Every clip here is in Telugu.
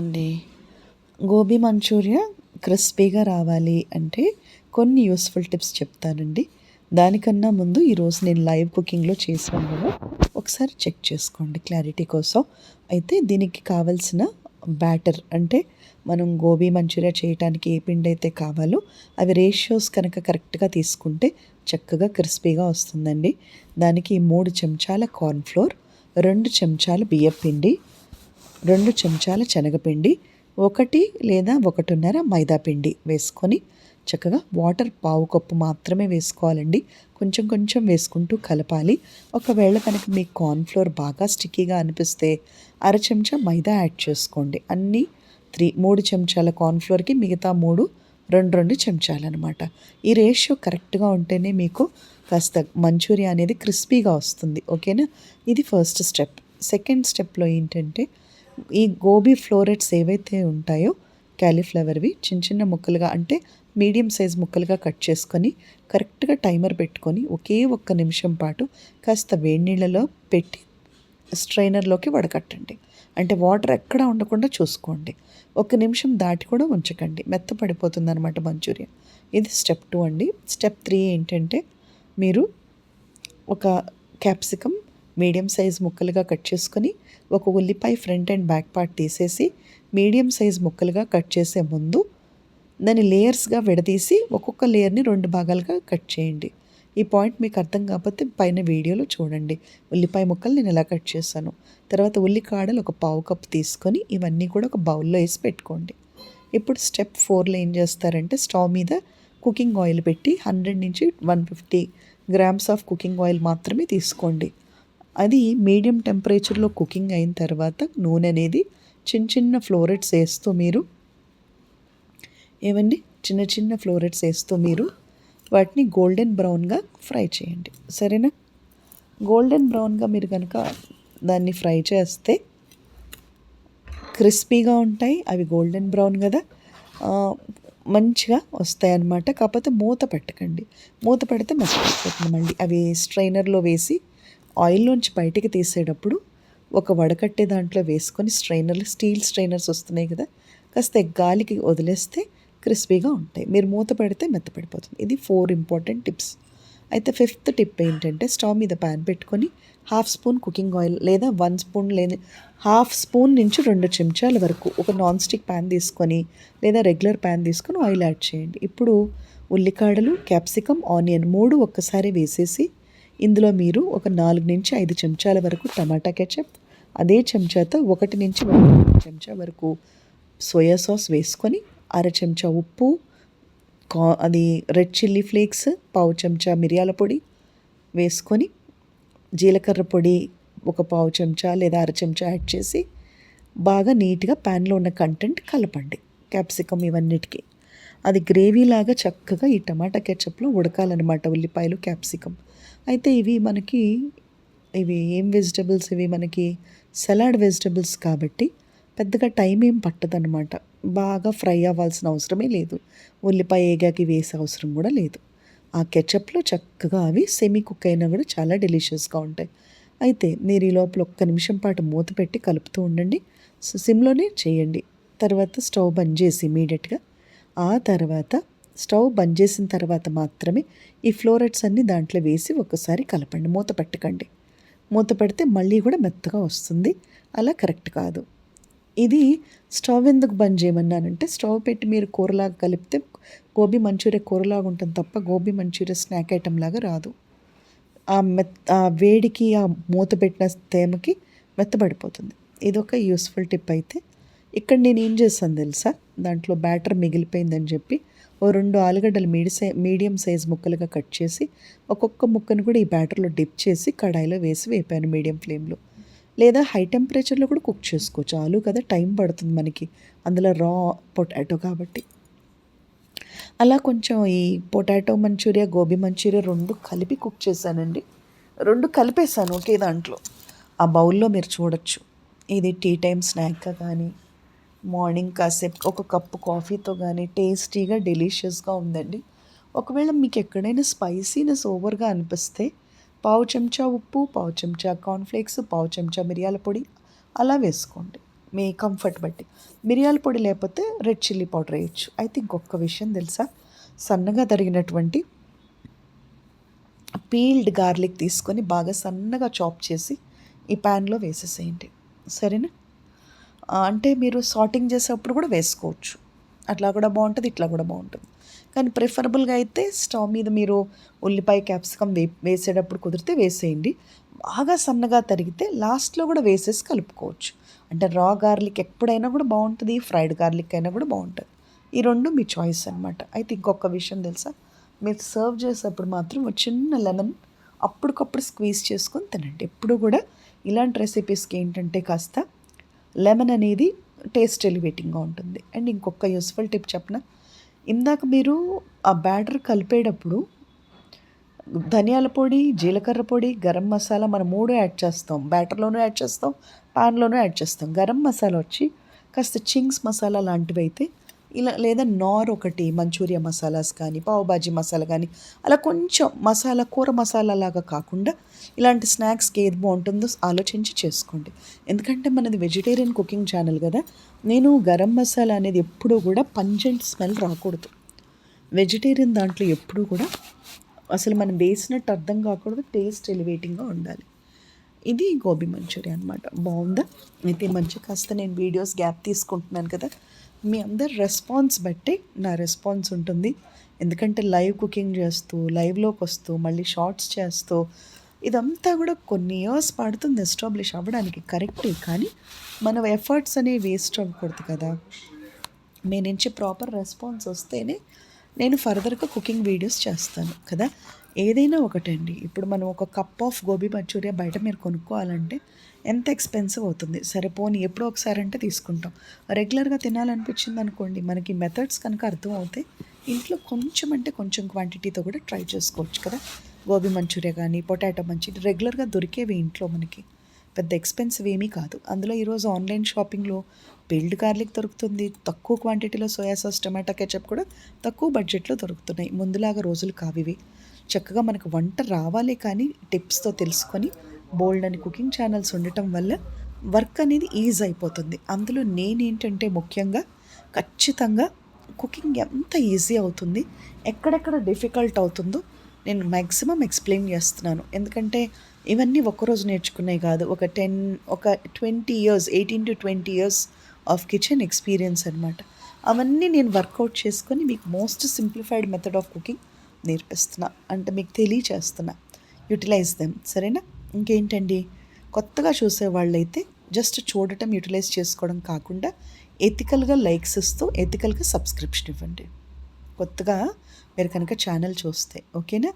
అండి గోబీ మంచూరియా క్రిస్పీగా రావాలి అంటే కొన్ని యూస్ఫుల్ టిప్స్ చెప్తానండి. దానికన్నా ముందు ఈరోజు నేను లైవ్ కుకింగ్లో చేసాను కదా ఒకసారి చెక్ చేసుకోండి క్లారిటీ కోసం. అయితే దీనికి కావలసిన బ్యాటర్ అంటే మనం గోబీ మంచూరియా చేయడానికి ఏ పిండి అయితే కావాలో అవి రేషియోస్ కనుక కరెక్ట్గా తీసుకుంటే చక్కగా క్రిస్పీగా వస్తుందండి. దానికి మూడు చెంచాల కార్న్ఫ్లోర్ రెండు చెంచాల బియ్యపిండి రెండు చెంచాల శనగపిండి ఒకటి లేదా ఒకటిన్నర మైదా పిండి వేసుకొని చక్కగా వాటర్ పావు కప్పు మాత్రమే వేసుకోవాలండి. కొంచెం కొంచెం వేసుకుంటూ కలపాలి. ఒకవేళ కనుక మీ కార్న్ఫ్లోర్ బాగా స్టిక్కీగా అనిపిస్తే అర చెంచా మైదా యాడ్ చేసుకోండి. అన్నీ త్రీ మూడు చెంచాల కార్న్ఫ్లోర్కి మిగతా మూడు రెండు రెండు చెంచాలు అనమాట ఈ రేషియో కరెక్ట్గా ఉంటేనే మీకు కాస్త మంచూరియా అనేది క్రిస్పీగా వస్తుంది. ఓకేనా? ఇది ఫస్ట్ స్టెప్. సెకండ్ స్టెప్లో ఏంటంటే ఈ గోబీ ఫ్లోరెట్స్ ఏవైతే ఉంటాయో క్యాలీఫ్లవర్వి చిన్న చిన్న ముక్కలుగా అంటే మీడియం సైజ్ ముక్కలుగా కట్ చేసుకొని కరెక్ట్గా టైమర్ పెట్టుకొని ఒకే ఒక్క నిమిషం పాటు కాస్త వేడి నీళ్ళలో పెట్టి స్ట్రైనర్లోకి వడకట్టండి. అంటే వాటర్ ఎక్కడ ఉండకుండా చూసుకోండి. ఒక నిమిషం దాటి కూడా ఉంచకండి. మెత్తపడిపోతుంది అనమాట మంచూరియా. ఇది స్టెప్ టూ అండి. స్టెప్ త్రీ ఏంటంటే మీరు ఒక క్యాప్సికమ్ మీడియం సైజ్ ముక్కలుగా కట్ చేసుకొని ఒక ఉల్లిపాయ ఫ్రంట్ అండ్ బ్యాక్ పార్ట్ తీసేసి మీడియం సైజ్ ముక్కలుగా కట్ చేసే ముందు దాన్ని లేయర్స్గా విడదీసి ఒక్కొక్క లేయర్ని రెండు భాగాలుగా కట్ చేయండి. ఈ పాయింట్ మీకు అర్థం కాకపోతే పైన వీడియోలో చూడండి. ఉల్లిపాయ ముక్కలు నేను ఎలా కట్ చేశాను. తర్వాత ఉల్లికాడలు ఒక పావు కప్ తీసుకొని ఇవన్నీ కూడా ఒక బౌల్లో వేసి పెట్టుకోండి. ఇప్పుడు స్టెప్ ఫోర్లో ఏం చేస్తారంటే స్టవ్ మీద కుకింగ్ ఆయిల్ పెట్టి హండ్రెడ్ నుంచి one fifty grams of cooking oil మాత్రమే తీసుకోండి. అది మీడియం టెంపరేచర్లో కుకింగ్ అయిన తర్వాత నూనె అనేది చిన్న చిన్న ఫ్లోరెట్స్ వేస్తూ మీరు ఏమండి? చిన్న చిన్న ఫ్లోరెట్స్ వేస్తూ మీరు వాటిని గోల్డెన్ బ్రౌన్గా ఫ్రై చేయండి. సరేనా? గోల్డెన్ బ్రౌన్గా మీరు కనుక దాన్ని ఫ్రై చేస్తే క్రిస్పీగా ఉంటాయి. అవి గోల్డెన్ బ్రౌన్ కదా. మంచిగా వస్తాయి అన్నమాట. కాకపోతే మూత పెట్టకండి. మూత పెడితే మర్చిపోతుంది మళ్ళీ. అవి స్ట్రైనర్లో వేసి ఆయిల్లోంచి బయటికి తీసేటప్పుడు ఒక వడకట్టే దాంట్లో వేసుకొని స్ట్రైనర్లు స్టీల్ స్ట్రైనర్స్ వస్తున్నాయి కదా కాస్త గాలికి వదిలేస్తే క్రిస్పీగా ఉంటాయి. మీరు మూత పెడితే మెత్తపడిపోతుంది ఇది ఫోర్ ఇంపార్టెంట్ టిప్స్. అయితే ఫిఫ్త్ టిప్ ఏంటంటే స్టవ్ మీద ప్యాన్ పెట్టుకొని హాఫ్ స్పూన్ కుకింగ్ ఆయిల్ లేదా వన్ స్పూన్ లేని హాఫ్ స్పూన్ నుంచి రెండు చెంచాల వరకు ఒక నాన్ స్టిక్ ప్యాన్ తీసుకొని లేదా రెగ్యులర్ ప్యాన్ తీసుకొని ఆయిల్ యాడ్ చేయండి. ఇప్పుడు ఉల్లికాడలు క్యాప్సికమ్ ఆనియన్ మూడు ఒక్కసారి వేసేసి ఇందులో మీరు ఒక నాలుగు నుంచి ఐదు చెంచాల వరకు టమాటా కెచప్ అదే చెంచాతో ఒకటి నుంచి చెంచా వరకు సోయా సాస్ వేసుకొని అర చెంచా ఉప్పు కా అది రెడ్ చిల్లీ ఫ్లేక్స్ పావు చెంచా మిరియాల పొడి వేసుకొని జీలకర్ర పొడి ఒక పావు చెంచా లేదా అర చెంచా యాడ్ చేసి బాగా నీట్గా ప్యాన్లో ఉన్న కంటెంట్ కలపండి క్యాప్సికమ్ ఇవన్నిటికీ. అది గ్రేవీలాగా చక్కగా ఈ టమాటా కెచప్లో ఉడకాలన్నమాట ఉల్లిపాయలు క్యాప్సికమ్. అయితే ఇవి మనకి ఇవి ఏం వెజిటబుల్స్? ఇవి మనకి సలాడ్ వెజిటబుల్స్ కాబట్టి పెద్దగా టైం ఏం పట్టదనమాట బాగా ఫ్రై అవ్వాల్సిన అవసరమే లేదు. ఉల్లిపాయ ఏగాకి వేసే అవసరం కూడా లేదు. ఆ కెచప్లో చక్కగా అవి సెమీ కుక్ అయినా కూడా చాలా డెలిషియస్గా ఉంటాయి. అయితే మీరు ఈ లోపల ఒక్క నిమిషం పాటు మూత పెట్టి కలుపుతూ ఉండండి. సిమ్లోనే చేయండి. తర్వాత స్టవ్ బంద్ చేసి ఇమీడియట్గా. ఆ తర్వాత స్టవ్ బంద్ చేసిన తర్వాత మాత్రమే ఈ ఫ్లోరెట్స్ అన్నీ దాంట్లో వేసి ఒకసారి కలపండి. మూత పెట్టకండి. మూత పెడితే మళ్ళీ కూడా మెత్తగా వస్తుంది. అలా కరెక్ట్ కాదు. ఇది స్టవ్ ఎందుకు బంద్ చేయమన్నానంటే స్టవ్ పెట్టి మీరు కూరలాగా కలిపితే గోబీ మంచూరియా కూరలాగా ఉంటుంది తప్ప గోబీ మంచూరియా స్నాక్ ఐటెం లాగా రాదు. ఆ మెత్ ఆ వేడికి ఆ మూత పెట్టిన తేమకి మెత్తబడిపోతుంది. ఇది ఒక యూస్ఫుల్ టిప్ అయితే. ఇక్కడ నేను ఏం చేస్తాను తెలుసా? దాంట్లో బ్యాటర్ మిగిలిపోయిందని చెప్పి ఓ రెండు ఆలుగడ్డలు మీడి సై మీడియం సైజ్ ముక్కలుగా కట్ చేసి ఒక్కొక్క ముక్కను కూడా ఈ బ్యాటర్లో డిప్ చేసి కడాయిలో వేసి వేపాను మీడియం ఫ్లేమ్లో. లేదా హై టెంపరేచర్లో కూడా కుక్ చేసుకోవచ్చు. ఆలు కదా టైం పడుతుంది మనకి. అందులో రా పొటాటో కాబట్టి. అలా కొంచెం ఈ పొటాటో మంచూరియా గోబీ మంచూరియా రెండు కలిపి కుక్ చేశానండి. రెండు కలిపేసాను ఒకే దాంట్లో. ఆ బౌల్లో మీరు చూడొచ్చు. ఇది టీ టైం స్నాక్గా కానీ మార్నింగ్ కాసేపు ఒక కప్పు కాఫీతో కానీ టేస్టీగా డెలిషియస్గా ఉందండి. ఒకవేళ మీకు ఎక్కడైనా స్పైసీనెస్ ఓవర్గా అనిపిస్తే పావు చెంచా ఉప్పు పావు చెంచా కార్న్ఫ్లేక్స్ పావు చెంచా మిరియాల పొడి అలా వేసుకోండి. మీ కంఫర్ట్ బట్టి. మిరియాల పొడి లేకపోతే రెడ్ చిల్లీ పౌడర్ వేయచ్చు. అయితే ఇంకొక విషయం తెలుసా? సన్నగా తరిగినటువంటి పీల్డ్ గార్లిక్ తీసుకొని బాగా సన్నగా చాప్ చేసి ఈ ప్యాన్లో వేసేసేయండి. సరేనా? అంటే మీరు సార్టింగ్ చేసేటప్పుడు కూడా వేసుకోవచ్చు. అట్లా కూడా బాగుంటుంది ఇట్లా కూడా బాగుంటుంది. కానీ ప్రిఫరబుల్గా అయితే స్టవ్ మీద మీరు ఉల్లిపాయ క్యాప్సికమ్ వే వేసేటప్పుడు కుదిరితే వేసేయండి. బాగా సన్నగా తరిగితే లాస్ట్లో కూడా వేసేసి కలుపుకోవచ్చు. అంటే రా గార్లిక్ ఎప్పుడైనా కూడా బాగుంటుంది ఫ్రైడ్ గార్లిక్ అయినా కూడా బాగుంటుంది. ఈ రెండు మీ చాయిస్ అనమాట అయితే ఇంకొక విషయం తెలుసా? మీరు సర్వ్ చేసేటప్పుడు మాత్రం ఒక చిన్న లెమన్ అప్పటికప్పుడు స్క్వీజ్ చేసుకొని తినండి. ఎప్పుడు కూడా ఇలాంటి రెసిపీస్కి ఏంటంటే కాస్త లెమన్ అనేది టేస్ట్ ఎలివేటింగ్గా ఉంటుంది. అండ్ ఇంకొక యూస్ఫుల్ టిప్ చెప్పిన? ఇందాక మీరు ఆ బ్యాటర్ కలిపేటప్పుడు ధనియాల పొడి జీలకర్ర పొడి గరం మసాలా మనం మూడు యాడ్ చేస్తాం. బ్యాటర్లోనూ యాడ్ చేస్తాం పాన్లోనూ యాడ్ చేస్తాం. గరం మసాలా వచ్చి కాస్త చింగ్స్ మసాలా లాంటివి అయితే ఇలా లేదా నార్ ఒకటి మంచూరియా మసాలాస్ కానీ పావుబాజీ మసాలా కానీ అలా కొంచెం మసాలా కూర మసాలా లాగా కాకుండా ఇలాంటి స్నాక్స్కి ఏది బాగుంటుందో ఆలోచించి చేసుకోండి. ఎందుకంటే మనది వెజిటేరియన్ కుకింగ్ ఛానల్ కదా నేను గరం మసాలా అనేది ఎప్పుడూ కూడా పంజెంట్ స్మెల్ రాకూడదు. వెజిటేరియన్ దాంట్లో ఎప్పుడూ కూడా అసలు మనం వేసినట్టు అర్థం కాకూడదు టేస్ట్ ఎలివేటింగ్గా ఉండాలి. ఇది గోబీ మంచూరియా అనమాట బాగుందా? అయితే మంచి కాస్త నేను వీడియోస్ గ్యాప్ తీసుకుంటున్నాను కదా మీ అందరి రెస్పాన్స్ బట్టి నా రెస్పాన్స్ ఉంటుంది. ఎందుకంటే లైవ్ కుకింగ్ చేస్తూ లైవ్లోకి వస్తూ మళ్ళీ షార్ట్స్ చేస్తూ ఇదంతా కూడా కొన్ని ఇయర్స్ పడుతుంది ఎస్టాబ్లిష్ అవ్వడానికి కరెక్టే. కానీ మన ఎఫర్ట్స్ అనేవి వేస్ట్ అవ్వకూడదు కదా. మీ నుంచి ప్రాపర్ రెస్పాన్స్ వస్తేనే నేను ఫర్దర్గా కుకింగ్ వీడియోస్ చేస్తాను కదా. ఏదైనా ఒకటండి. ఇప్పుడు మనం ఒక కప్ ఆఫ్ గోబీ మంచూరియా బయట మీరు కొనుక్కోవాలంటే ఎంత ఎక్స్పెన్సివ్ అవుతుంది? సరే పోనీ ఎప్పుడో ఒకసారి అంటే తీసుకుంటాం. రెగ్యులర్గా తినాలనిపించింది అనుకోండి మనకి మెథడ్స్ కనుక అర్థం అవుతాయి ఇంట్లో కొంచెం అంటే కొంచెం క్వాంటిటీతో కూడా ట్రై చేసుకోవచ్చు కదా. గోబీ మంచూరియా కానీ పొటాటో మంచూరియా రెగ్యులర్గా దొరికేవి ఇంట్లో మనకి. పెద్ద ఎక్స్పెన్సివ్ ఏమీ కాదు. అందులో ఈరోజు ఆన్లైన్ షాపింగ్లో బిల్డ్ గార్లిక్ దొరుకుతుంది తక్కువ క్వాంటిటీలో సోయా సాస్ టమాటా కెచప్ కూడా తక్కువ బడ్జెట్లో దొరుకుతున్నాయి. ముందులాగా రోజులు కావివి. చక్కగా మనకు వంట రావాలి కానీ టిప్స్తో తెలుసుకొని బోల్డ్ అని కుకింగ్ ఛానల్స్ ఉండటం వల్ల వర్క్ అనేది ఈజీ అయిపోతుంది. అందులో నేనేంటంటే ముఖ్యంగా ఖచ్చితంగా కుకింగ్ ఎంత ఈజీ అవుతుంది ఎక్కడెక్కడ డిఫికల్ట్ అవుతుందో నేను మ్యాక్సిమం ఎక్స్ప్లెయిన్ చేస్తున్నాను. ఎందుకంటే ఇవన్నీ ఒక్కరోజు నేర్చుకున్నాయి కాదు ఒక టెన్ ఒక twenty years eighteen to twenty years of kitchen experience అనమాట అవన్నీ నేను వర్కౌట్ చేసుకొని మీకు most simplified method of cooking నేర్పిస్తున్నా. అంటే మీకు తెలియచేస్తున్నా. యూటిలైజ్ దెమ్ సరేనా? ఇంకేంటండి? కొత్తగా చూసే వాళ్ళైతే జస్ట్ చూడటం యూటిలైజ్ చేసుకోవడం కాకుండా ఎథికల్గా లైక్స్ ఇస్తూ ఎథికల్గా సబ్స్క్రిప్షన్ ఇవ్వండి. కొత్తగా మీరు కనుక ఛానల్ చూస్తే ఓకేనా?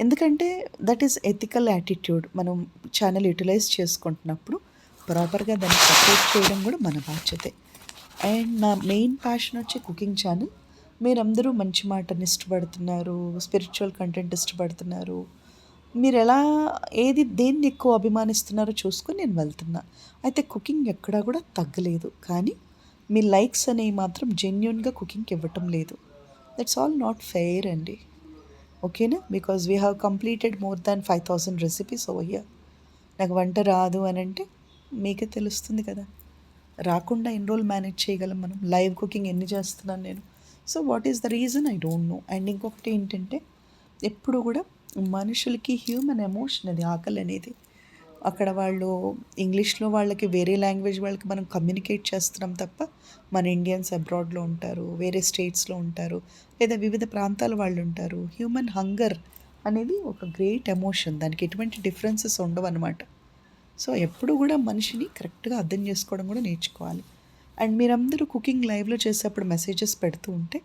ఎందుకంటే దట్ ఈస్ ఎథికల్ యాటిట్యూడ్ మనం ఛానల్ యూటిలైజ్ చేసుకుంటున్నప్పుడు ప్రాపర్గా దాన్ని సపోర్ట్ చేయడం కూడా మన బాధ్యతే. అండ్ నా మెయిన్ ప్యాషన్ వచ్చి కుకింగ్ ఛానల్ మీరందరూ మంచి మాటని ఇష్టపడుతున్నారు స్పిరిచువల్ కంటెంట్ ఇష్టపడుతున్నారు. మీరు ఎలా ఏది దేన్ని ఎక్కువ అభిమానిస్తున్నారో చూసుకొని నేను వెళ్తున్నా. అయితే కుకింగ్ ఎక్కడా కూడా తగ్గలేదు. కానీ మీ లైక్స్ అనేవి మాత్రం జెన్యున్గా కుకింగ్కి ఇవ్వటం లేదు. దట్స్ ఆల్ నాట్ ఫెయిర్ అండి. ఓకేనా? Because we have completed more than five thousand recipes ఓయ్యా నాకు వంట రాదు అని అంటే మీకే తెలుస్తుంది కదా. రాకుండా ఎన్ని రోజులు మేనేజ్ చేయగలం మనం? లైవ్ కుకింగ్ ఎన్ని చేస్తున్నాను నేను? So what is the reason I don't know and ఇంకొకటి ఏంటంటే ఎప్పుడు కూడా మనుషులకి హ్యూమన్ ఎమోషన్ అది ఆకలి అనేది. అక్కడ వాళ్ళు ఇంగ్లీష్లో వాళ్ళకి వేరే లాంగ్వేజ్ వాళ్ళకి మనం కమ్యూనికేట్ చేస్తున్నాం తప్ప మన ఇండియన్స్ అబ్రాడ్లో ఉంటారు వేరే స్టేట్స్లో ఉంటారు లేదా వివిధ ప్రాంతాల వాళ్ళు ఉంటారు. హ్యూమన్ హంగర్ అనేది ఒక గ్రేట్ ఎమోషన్ దానికి ఎటువంటి డిఫరెన్సెస్ ఉండవు అనమాట సో ఎప్పుడు కూడా మనిషిని కరెక్ట్గా అర్థం చేసుకోవడం కూడా నేర్చుకోవాలి. అండ్ మీరందరూ కుకింగ్ లైవ్లో చేసేటప్పుడు మెసేజెస్ పెడుతూ ఉంటే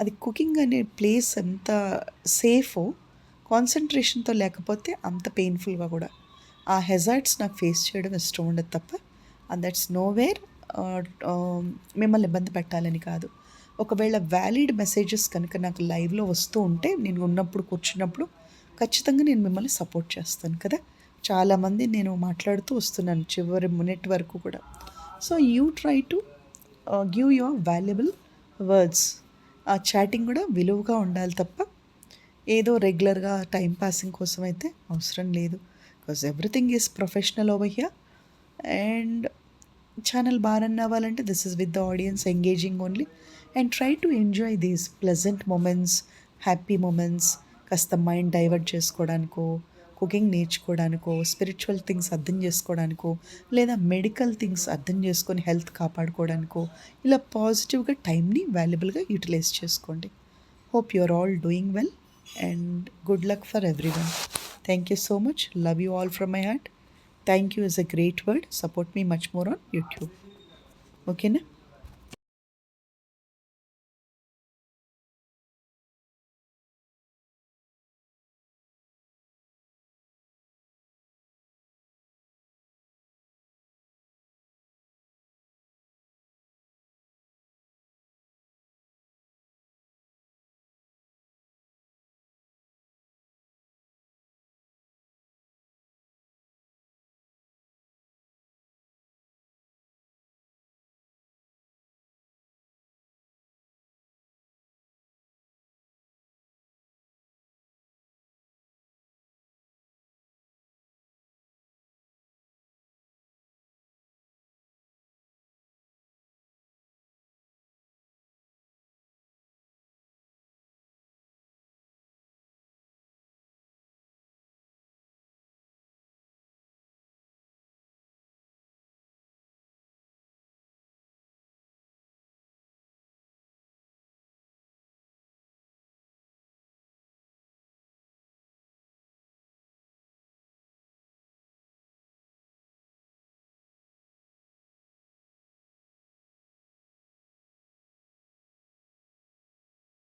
అది కుకింగ్ అనే ప్లేస్ ఎంత సేఫో కాన్సన్ట్రేషన్తో లేకపోతే అంత పెయిన్ఫుల్గా కూడా. ఆ హెజార్ట్స్ నాకు ఫేస్ చేయడం ఇష్టం ఉండదు తప్ప అండ్ దట్స్ నో వేర్ మిమ్మల్ని ఇబ్బంది పెట్టాలని కాదు. ఒకవేళ వ్యాలిడ్ మెసేజెస్ కనుక నాకు లైవ్లో వస్తూ ఉంటే నేను ఉన్నప్పుడు కూర్చున్నప్పుడు ఖచ్చితంగా నేను మిమ్మల్ని సపోర్ట్ చేస్తాను కదా. చాలామంది నేను మాట్లాడుతూ వస్తున్నాను చివరి మినిట్ వరకు కూడా. So you try to give your valuable words ఆ చాటింగ్ కూడా విలువగా ఉండాలి తప్ప ఏదో రెగ్యులర్గా టైం పాసింగ్ కోసం అయితే అవసరం లేదు. Because everything is professional over here and channel బాగా అవ్వాలంటే this is with the audience engaging only and try to enjoy these pleasant moments happy moments కాస్త మైండ్ డైవర్ట్ చేసుకోవడానికో కుకింగ్ నేర్చుకోవడానికో స్పిరిచువల్ థింగ్స్ అర్థం చేసుకోవడానికో లేదా మెడికల్ థింగ్స్ అర్థం చేసుకొని హెల్త్ కాపాడుకోవడానికో ఇలా పాజిటివ్గా టైంని వాల్యుబుల్గా యూటిలైజ్ చేసుకోండి. Hope you are all doing well and good luck for everyone thank you so much love you all from my heart thank you is a great word support me much more on YouTube ఓకేనా